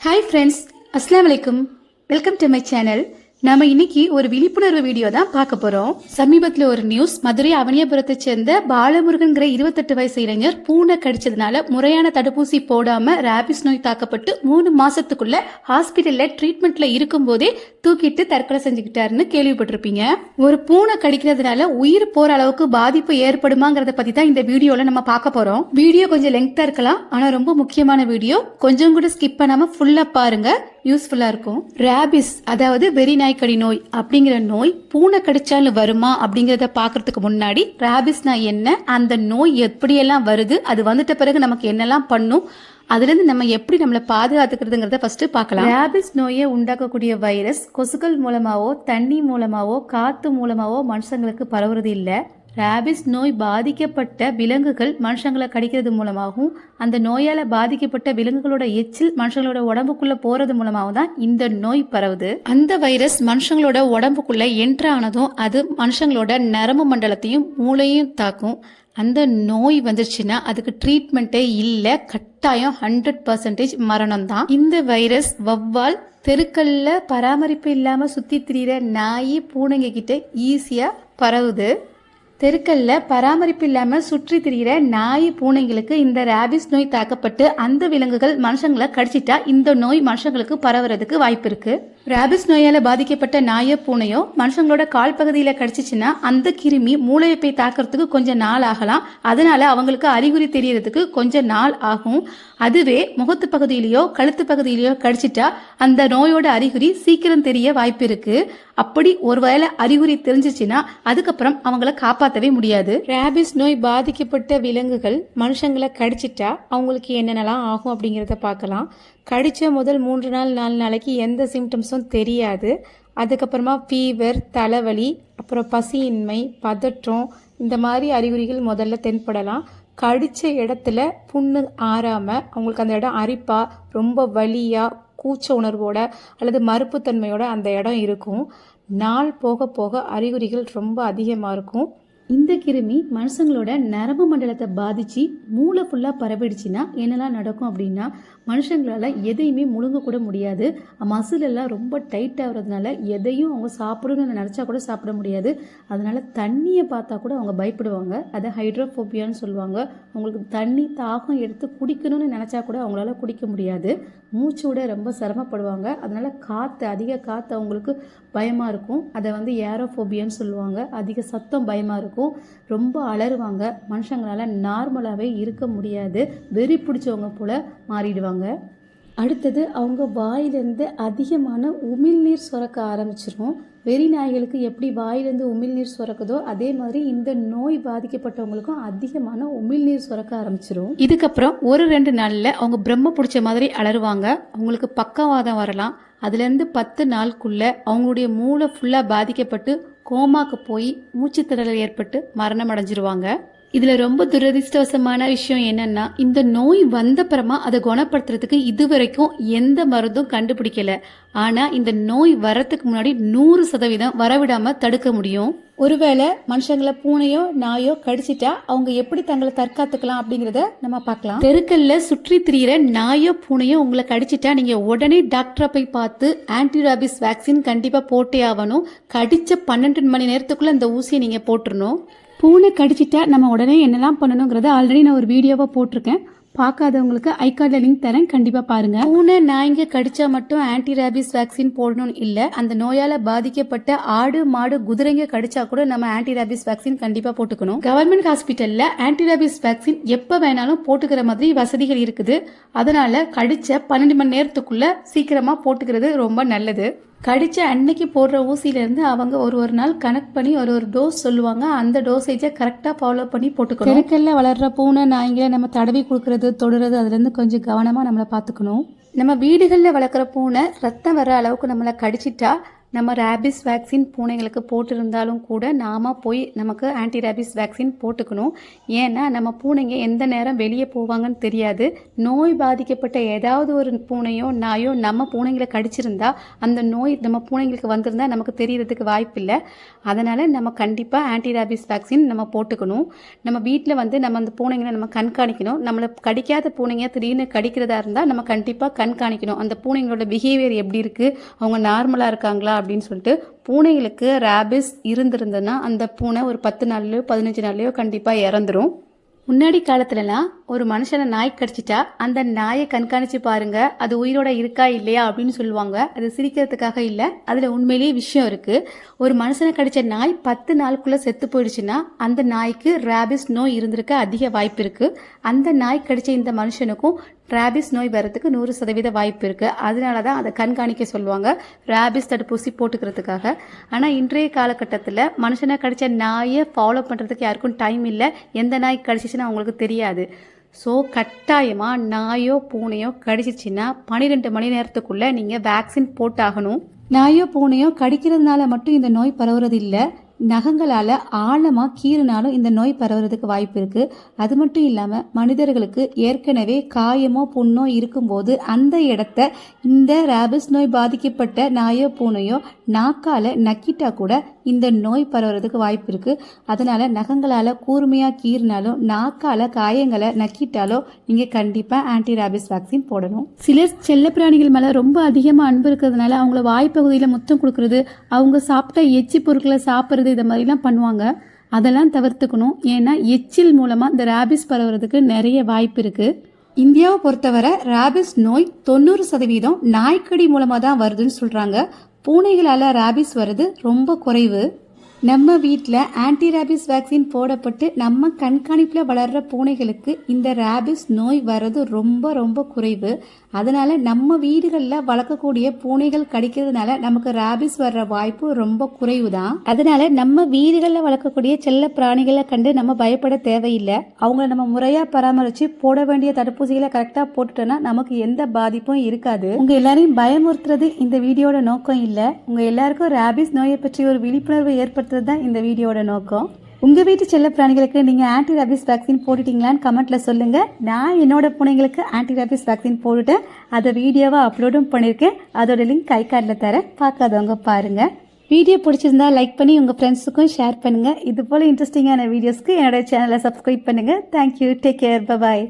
Hi friends அஸ்லாம் வலைக்கும் welcome to my channel நாம இன்னைக்கு ஒரு விழிப்புணர்வு வீடியோ தான் பார்க்க போறோம். சமீபத்தில் ஒரு நியூஸ் மதுரை அவனியபுரத்தை சேர்ந்த பாலமுருகன்கிற இருபத்தெட்டு வயசு இளைஞர் பூனை கடிச்சதுனால முறையான தடுப்பூசி போடாம ராபிஸ் நோய் தாக்கப்பட்டு மூணு மாசத்துக்குள்ள ஹாஸ்பிட்டல்ல ட்ரீட்மெண்ட்ல இருக்கும்போதே தூக்கிட்டு தற்கொலை செஞ்சுக்கிட்டாருன்னு கேள்விப்பட்டிருப்பீங்க. ஒரு பூனை கடிக்கிறதுனால உயிர் போற அளவுக்கு பாதிப்பு ஏற்படுமாங்கிறத பத்தி தான் இந்த வீடியோல நம்ம பார்க்க போறோம். வீடியோ கொஞ்சம் லெங்க்தா இருக்கலாம். ஆனா ரொம்ப முக்கியமான வீடியோ கொஞ்சம் கூட ஸ்கிப் பண்ணாம ஃபுல்லா பாருங்க. யூஸ்ஃபுல்லாக இருக்கும். ரேபிஸ் அதாவது வெறி நாய்க்கடி நோய் அப்படிங்கிற நோய் பூனை கடிச்சாலும் வருமா அப்படிங்கிறத பார்க்கறதுக்கு முன்னாடி ரேபிஸ்னா என்ன அந்த நோய் எப்படியெல்லாம் வருது அது வந்துட்ட பிறகு நமக்கு என்னெல்லாம் பண்ணும் அதுலேருந்து நம்ம எப்படி நம்மளை பாதுகாத்துக்கிறதுங்கிறத ஃபர்ஸ்ட் பார்க்கலாம். ரேபிஸ் நோயை உண்டாக்கக்கூடிய வைரஸ் கொசுக்கள் மூலமாவோ தண்ணி மூலமாவோ காற்று மூலமாவோ மனுஷங்களுக்கு பரவுறது இல்லை. ரேபிஸ் நோய் பாதிக்கப்பட்ட விலங்குகள் மனுஷங்களை கடிக்கிறது மூலமாகவும் அந்த நோயால் பாதிக்கப்பட்ட விலங்குகளோட எச்சில் மனுஷங்களோட உடம்புக்குள்ளே போகிறது மூலமாகவும் தான் இந்த நோய் பரவுது. அந்த வைரஸ் மனுஷங்களோட உடம்புக்குள்ளே என்ட்ரு ஆனதும் அது மனுஷங்களோட நரம்பு மண்டலத்தையும் மூளையும் தாக்கும். அந்த நோய் வந்துருச்சுன்னா அதுக்கு ட்ரீட்மெண்ட்டே இல்லை கட்டாயம் ஹண்ட்ரட் பர்சன்டேஜ் மரணம் தான் இந்த வைரஸ் வவ்வால் தெருக்கல்ல பராமரிப்பு இல்லாமல் சுற்றி திரியிற நாய் பூனைங்க கிட்ட ஈஸியாக பரவுது. தெருக்கல்ல பராமரிப்பு இல்லாம சுற்றி திரியிற நாய் பூனைங்களுக்கு இந்த ரேபிஸ் நோய் தாக்கப்பட்டு அந்த விலங்குகள் மனுஷங்களை கடிச்சிட்டா இந்த நோய் மனுஷங்களுக்கு பரவுறதுக்கு வாய்ப்பு இருக்கு. ரேபிஸ் நோயால பாதிக்கப்பட்ட நாயோ பூனையோ மனுஷங்களோட கால் பகுதியில கடிச்சிச்சுன்னா அந்த கிருமி மூளையை போய் தாக்கிறதுக்கு கொஞ்சம் நாள் ஆகலாம். அதனால அவங்களுக்கு அறிகுறி தெரியறதுக்கு கொஞ்சம் நாள் ஆகும். அதுவே முகத்து பகுதியிலயோ கழுத்து பகுதியிலயோ கடிச்சிட்டா அந்த நோயோட அறிகுறி சீக்கிரம் தெரிய வாய்ப்பு இருக்கு. அப்படி ஒருவேளை அறிகுறி தெரிஞ்சிச்சுன்னா அதுக்கப்புறம் அவங்கள காப்பாற்றவே முடியாது. ரேபிஸ் நோய் பாதிக்கப்பட்ட விலங்குகள் மனுஷங்களை கடிச்சிட்டா அவங்களுக்கு என்னென்னலாம் ஆகும் அப்படிங்கிறத பார்க்கலாம். கடிச்ச முதல் மூன்று நாள் நாலு நாளைக்கு எந்த சிம்டம்ஸும் தெரியாது. அதுக்கப்புறமா ஃபீவர் தலைவலி அப்புறம் பசியின்மை பதற்றம் இந்த மாதிரி அறிகுறிகள் முதல்ல தென்படலாம். கடித்த இடத்துல புண்ணு ஆறாமல் அவங்களுக்கு அந்த இடம் அரிப்பாக ரொம்ப வலியாக கூச்ச உணர்வோட அல்லது மறுப்புத்தன்மையோட அந்த இடம் இருக்கும். நாள் போக போக அறிகுறிகள் ரொம்ப அதிகமாக இருக்கும். இந்த கிருமி மனுஷங்களோட நரம்பு மண்டலத்தை பாதித்து மூளை ஃபுல்லாக பரவிடுச்சுன்னா என்னெல்லாம் நடக்கும் அப்படின்னா மனுஷங்களால் எதையுமே முழுங்க கூட முடியாது. மசில் எல்லாம் ரொம்ப டைட் ஆகிறதுனால எதையும் அவங்க சாப்பிடணும்னு நினச்சா கூட சாப்பிட முடியாது. அதனால் தண்ணியை பார்த்தா கூட அவங்க பயப்படுவாங்க. அதை ஹைட்ரோஃபோபியான்னு சொல்லுவாங்க. அவங்களுக்கு தண்ணி தாகம் எடுத்து குடிக்கணும்னு நினச்சா கூட அவங்களால குடிக்க முடியாது. மூச்சு விட ரொம்ப சிரமப்படுவாங்க. அதனால் காற்று அதிக காற்று அவங்களுக்கு பயமாக இருக்கும். அதை வந்து ஏரோஃபோபியான்னு சொல்லுவாங்க. அதிக சத்தம் பயமாக இருக்கும். ரொம்ப அலறுவாங்க. மனுஷங்களால் நார்மலாகவே இருக்க முடியாது. வெறி பிடிச்சவங்க போல் மாறிடுவாங்க. அடுத்தது அவங்க வாயிலேருந்து அதிகமான உமிழ்நீர் சுரக்க ஆரம்பிச்சிரும். வெறி நாய்களுக்கு எப்படி வாயிலேருந்து உமிழ்நீர் சுரக்குதோ அதே மாதிரி இந்த நோய் பாதிக்கப்பட்டவங்களுக்கும் அதிகமான உமிழ்நீர் சுரக்க ஆரம்பிச்சிரும். இதுக்கப்புறம் ஒரு ரெண்டு நாளில் அவங்க பிரம்ம பிடிச்ச மாதிரி அலறுவாங்க. அவங்களுக்கு பக்கவாதம் வரலாம். அதுலேருந்து பத்து நாளுக்குள்ளே அவங்களுடைய மூளை ஃபுல்லாக பாதிக்கப்பட்டு கோமாக்கு போய் மூச்சு திணறல் ஏற்பட்டு மரணம் அடைஞ்சிருவாங்க இதுல ரொம்ப துரதிர்ஷ்டவசமான விஷயம் என்னன்னா இந்த நோய் வந்தப்புறமா அதை குணப்படுத்துறதுக்கு இதுவரைக்கும் எந்த மருந்தும் கண்டுபிடிக்கல. ஆனா இந்த நோய் வரத்துக்கு முன்னாடி நூறு சதவீதம் வரவிடாம தடுக்க முடியும். ஒருவேளை மனுஷங்களை பூனையோ நாயோ கடிச்சிட்டா அவங்க எப்படி தங்களை தற்காத்துக்கலாம் அப்படிங்கறத நம்ம பார்க்கலாம். தெருக்கல்ல சுற்றி திரியிற நாயோ பூனையோ உங்களை கடிச்சிட்டா நீங்க உடனே டாக்டரை போய் பார்த்து ஆன்டிராபிஸ் வேக்சின் கண்டிப்பா போட்டே ஆகணும். கடிச்ச பன்னெண்டு மணி நேரத்துக்குள்ள இந்த ஊசியை நீங்க போட்டுருணும் பூனை கடிச்சிட்டா நம்ம உடனே என்னெல்லாம் பண்ணணுங்கிறத ஆல்ரெடி நான் ஒரு வீடியோவாக போட்டிருக்கேன். பார்க்காதவங்களுக்கு ஐ கார்டில் லிங்க் தரேன். கண்டிப்பாக பாருங்கள் பூனை நாய்ங்க கடிச்சா மட்டும் ஆன்டி ரேபிஸ் வேக்சின் போடணும்னு இல்லை. அந்த நோயால் பாதிக்கப்பட்ட ஆடு மாடு குதிரைங்க கடிச்சா கூட நம்ம ஆன்டி ரேபிஸ் வேக்சின் கண்டிப்பாக போட்டுக்கணும். கவர்மெண்ட் ஹாஸ்பிட்டலில் ஆன்டி ரேபிஸ் வேக்சின் எப்போ வேணாலும் போட்டுக்கிற மாதிரி வசதிகள் இருக்குது. அதனால கடிச்ச பன்னெண்டு மணி நேரத்துக்குள்ள சீக்கிரமாக போட்டுக்கிறது ரொம்ப நல்லது. கடித்த அன்னைக்கு போடுற ஊசியிலேருந்து அவங்க ஒரு ஒரு நாள் கனெக்ட் பண்ணி ஒரு ஒரு டோஸ் சொல்லுவாங்க. அந்த டோசேஜை கரெக்டாக ஃபாலோ பண்ணி போட்டுக்கணும். கிழக்கல்ல வளர்கிற பூனை நாய்களை நம்ம தடவி கொடுக்கறது தொடுறது அதுலேருந்து கொஞ்சம் கவனமாக நம்மளை பார்த்துக்கணும். நம்ம வீடுகளில் வளர்க்குற பூனை ரத்தம் வர அளவுக்கு நம்மளை கடிச்சிட்டா நம்ம ரேபிஸ் வேக்சின் பூனைங்களுக்கு போட்டிருந்தாலும் கூட நாம் போய் நமக்கு ஆன்டி ரேபிஸ் வேக்சின் போட்டுக்கணும். ஏன்னா நம்ம பூனைங்க எந்த நேரம் வெளியே போவாங்கன்னு தெரியாது. நோய் பாதிக்கப்பட்ட ஏதாவது ஒரு பூனையோ நாயோ நம்ம பூனைங்களை கடிச்சிருந்தா அந்த நோய் நம்ம பூனைங்களுக்கு வந்திருந்தா நமக்கு தெரியறதுக்கு வாய்ப்பில்லை. அதனால் நம்ம கண்டிப்பாக ஆன்டி ரேபிஸ் வேக்சின் நம்ம போட்டுக்கணும். நம்ம வீட்டில் வந்து நம்ம அந்த பூனைங்களை நம்ம கண்காணிக்கணும். நம்மளை கடிக்காத பூனைங்க திடீர்னு கடிக்கிறதா இருந்தால் நம்ம கண்டிப்பாக கண்காணிக்கணும். அந்த பூனைங்களோட பிஹேவியர் எப்படி இருக்குது அவங்க நார்மலாக இருக்காங்களா? அப்படின்னு சொல்லிட்டு பூனைகளுக்கு ரேபிஸ் இருந்திருந்ததுன்னா அந்த பூனை ஒரு பத்து நாள்லையோ பதினஞ்சு நாள்லையோ கண்டிப்பாக இறந்துரும். முன்னாடி காலத்துலலாம் ஒரு மனுஷனை நாய் கடிச்சிட்டா அந்த நாயை கண்காணிச்சு பாருங்க அது உயிரோட இருக்கா இல்லையா அப்படின்னு சொல்லுவாங்க. அது சிரிக்கிறதுக்காக இல்லை அதில் உண்மையிலேயே விஷயம் இருக்கு. ஒரு மனுஷனை கடிச்ச நாய் பத்து நாளுக்குள்ள செத்து போயிடுச்சுன்னா அந்த நாய்க்கு ரேபிஸ் நோய் இருந்திருக்க அதிக வாய்ப்பு இருக்கு. அந்த நாய் கடிச்ச இந்த மனுஷனுக்கும் ரேபிஸ் நோய் வர்றதுக்கு நூறு சதவீத வாய்ப்பு இருக்குது அதனால தான் அதை கண்காணிக்க சொல்லுவாங்க. ரேபிஸ் தடுப்பூசி போட்டுக்கிறதுக்காக. ஆனால் இன்றைய காலகட்டத்தில் மனுஷனை கடித்த நாயை ஃபாலோ பண்ணுறதுக்கு யாருக்கும் டைம் இல்லை. எந்த நாய் கடிச்சிச்சுன்னு அவங்களுக்கு தெரியாது. ஸோ கட்டாயமாக நாயோ பூனையோ கடிச்சிச்சின்னா பன்னிரெண்டு மணி நேரத்துக்குள்ளே நீங்கள் வேக்சின் போட்டாகணும். நாயோ பூனையோ கடிக்கிறதுனால மட்டும் இந்த நோய் பரவுறது இல்லை. நகங்களால் ஆழமாக கீறினாலும் இந்த நோய் பரவுறதுக்கு வாய்ப்பு இருக்குது அது மட்டும் இல்லாமல் மனிதர்களுக்கு ஏற்கனவே காயமோ புண்ணோ இருக்கும்போது அந்த இடத்த இந்த ரேபிஸ் நோய் பாதிக்கப்பட்ட நாயோ பூனையோ நாக்கால் நக்கிட்டா கூட இந்த நோய் பரவுறதுக்கு வாய்ப்பு இருக்குது அதனால் நகங்களால் கூர்மையாக கீறினாலும் நாக்கால் காயங்களை நக்கிட்டாலோ நீங்கள் கண்டிப்பாக ஆன்டி ரேபிஸ் வேக்சின் போடணும். சில செல்லப்பிராணிகள் மேலே ரொம்ப அதிகமாக அன்பு இருக்கிறதுனால அவங்கள வாய்ப்பகுதியில் முத்தம் கொடுக்கறது அவங்க சாப்பிட்ட எச்சி பொருட்களை சாப்பிட்றது இதை மாதிரிலாம் பண்ணுவாங்க. அதெல்லாம் தவிர்த்துக்கணும். ஏன்னா எச்சில் மூலமாக இந்த ரேபிஸ் பரவுறதுக்கு நிறைய வாய்ப்பு இருக்குது இந்தியாவை பொறுத்தவரை ரேபிஸ் நோய் தொண்ணூறு சதவீதம் நாய்க்கடி மூலமாக தான் வருதுன்னு சொல்கிறாங்க பூனைகளால் ரேபிஸ் வருது ரொம்ப குறைவு. நம்ம வீட்டில் ஆன்டி ரேபிஸ் வேக்சின் போடப்பட்டு நம்ம கண்காணிப்பில் வளர்கிற பூனைகளுக்கு இந்த ரேபிஸ் நோய் வர்றது ரொம்ப ரொம்ப குறைவு. அதனால் நம்ம வீடுகளில் வளர்க்கக்கூடிய பூனைகள் கடிக்கிறதுனால நமக்கு ரேபிஸ் வர்ற வாய்ப்பு ரொம்ப குறைவு தான் அதனால் நம்ம வீடுகளில் வளர்க்கக்கூடிய செல்ல பிராணிகளை கண்டு நம்ம பயப்பட தேவையில்லை. அவங்கள நம்ம முறையாக பராமரித்து போட வேண்டிய தடுப்பூசிகளை கரெக்டாக போட்டுட்டோன்னா நமக்கு எந்த பாதிப்பும் இருக்காது. உங்கள் எல்லாரையும் பயமுறுத்துறது இந்த வீடியோட நோக்கம் இல்லை. உங்கள் எல்லாருக்கும் ரேபிஸ் நோயை பற்றி ஒரு விழிப்புணர்வு விழிப்புணர்வை ஏற்படுத்துறது தான் இந்த வீடியோட நோக்கம். உங்கள் வீட்டு செல்ல பிராணிகளுக்கு நீங்கள் ஆன்டி ரேபிஸ் வேக்சின் போட்டுட்டீங்களான்னு கமெண்ட்டில் சொல்லுங்கள் நான் என்னோட பூனைங்களுக்கு ஆன்டி ரேபிஸ் வேக்சின் போட்டுட்டேன் அதை வீடியோவாக அப்லோடும் பண்ணியிருக்கேன் அதோட லிங்க் கை கார்டில் தரேன் பார்க்காதவங்க பாருங்கள் வீடியோ பிடிச்சிருந்தா லைக் பண்ணி உங்கள் ஃப்ரெண்ட்ஸுக்கும் ஷேர் பண்ணுங்கள் இது போல் இன்ட்ரெஸ்டிங்கான வீடியோஸ்க்கு என்னோட சேனலை சப்ஸ்கிரைப் பண்ணுங்கள் தேங்க்யூ டேக் கேர் பாய்